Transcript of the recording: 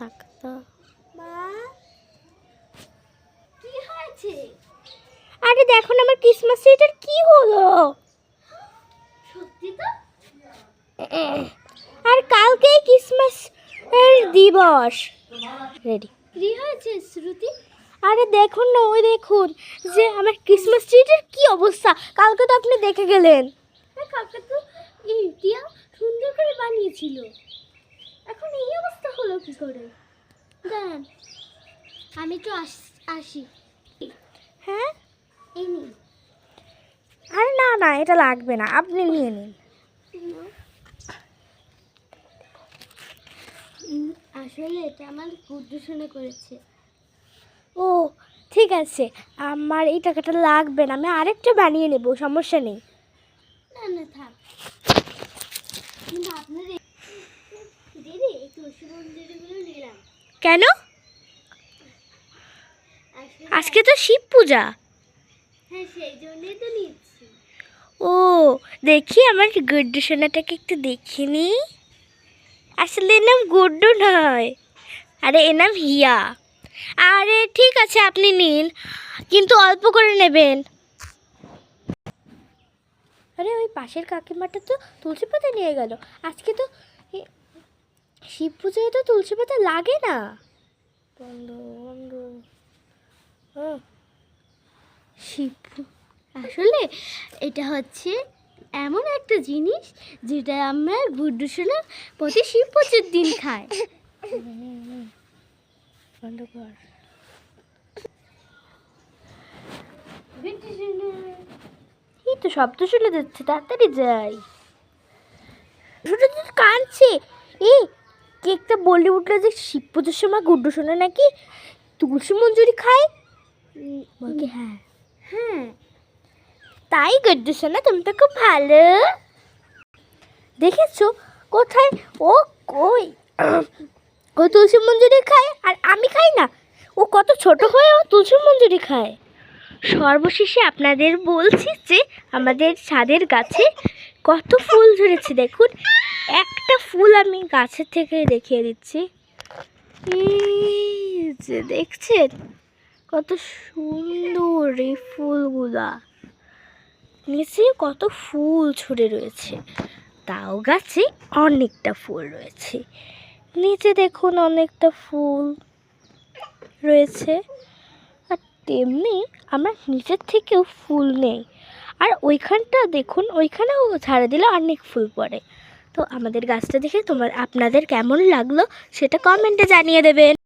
থাকতো মা কি হয়েছে? আরে দেখো না আমার ক্রিসমাস ট্রিটার কি হলো? সত্যি তো? আর কালকেই ক্রিসমাস এর দিবস। রেডি কি হয়েছে শ্রুতি? আরে দেখুন না ওই দেখুন যে আমার ক্রিসমাস ট্রিটার কি অবস্থা। কালকে তো আপনি দেখে গেলেন। কাকা তো সুন্দর করে বানিয়েছিল। এখন এই অবস্থা হলো কি করে? দাঁড়ান আমি তো আস- হ্যাঁ? এই নিন। আরে না না এটা লাগবে না আপনি নিয়ে নিন। আসলে এটা আমার গুড্ডুসনে করেছে। ও ঠিক আছে আমার এই টাকাটা লাগবে না আমি আরেকটা বানিয়ে নেব সমস্যা নেই। না না থাক কিন্তু আপনার এই- দিদি এই তুলসী মন্দিরগুলো নিলাম কেন আসলে আজকে তো শিব পূজা। হ্যাঁ সেই জন্যই তো নিচ্ছি। ও দেখি আমার গুড্ডু সোনাটাকে একটু দেখে নি। আসলে এর নাম গুড্ডু নয় আরে এর নাম হিয়া। আরে ঠিক আছে আপনি নিন কিন্তু অল্প করে নেবেন। আরে ওই পাশের কাকিমাটা তো তুলসী পাতা নিয়ে গেল। আজকে তো শিব পুজোয় তো তুলসী পাতা লাগে না। বন্ধ বন্ধ ও শিব আসলে এটা হচ্ছে এমন একটা জিনিস যেটা আমরা গুড্ডু গুড্ডুসনের প্রতি শিব পুজোর দিন খাই বন্ধ কর এই তো শব্দ শুনে যাচ্ছে তাড়াতাড়ি যাই। ছোটো কাঁদছে। এই কেকটা বলে উঠল যে শিব পুজোর সময় গুড্ডু শোনা নাকি তুলসী মঞ্জুরি খায়? হ্যাঁ। হ্যাঁ তাই গুড্ডু শোনা তুমি তো খুব ভালো। দেখেছ? কোথায়? ও কই? ও তুলসী মঞ্জুরি খায় আর আমি খাই না। ও কত ছোট হয়ে ও তুলসী মঞ্জুরি খায়। সর্বশেষে আপনাদের বলছি যে আমাদের ছাদের গাছে কত ফুল ধরেছে দেখুন। একটা ফুল আমি গাছের থেকে দেখিয়ে দিচ্ছি। যে দেখছেন? কত সুন্দর এই ফুলগুলা। নিচে কত ফুল ছড়ে রয়েছে। তাও গাছে অনেকটা ফুল রয়েছে। নিচে দেখুন অনেকটা ফুল রয়েছে। আর তেমনি আমরা নিচের থেকেও ফুল নেই। আর ওইখানটা দেখুন, ওইখানেও ঝাড়ে দিলে অনেক ফুল পড়ে। তো আমাদের গাছটা দেখে তোমার, আপনাদের কেমন লাগল সেটা কমেন্টে জানিয়ে দেবেন।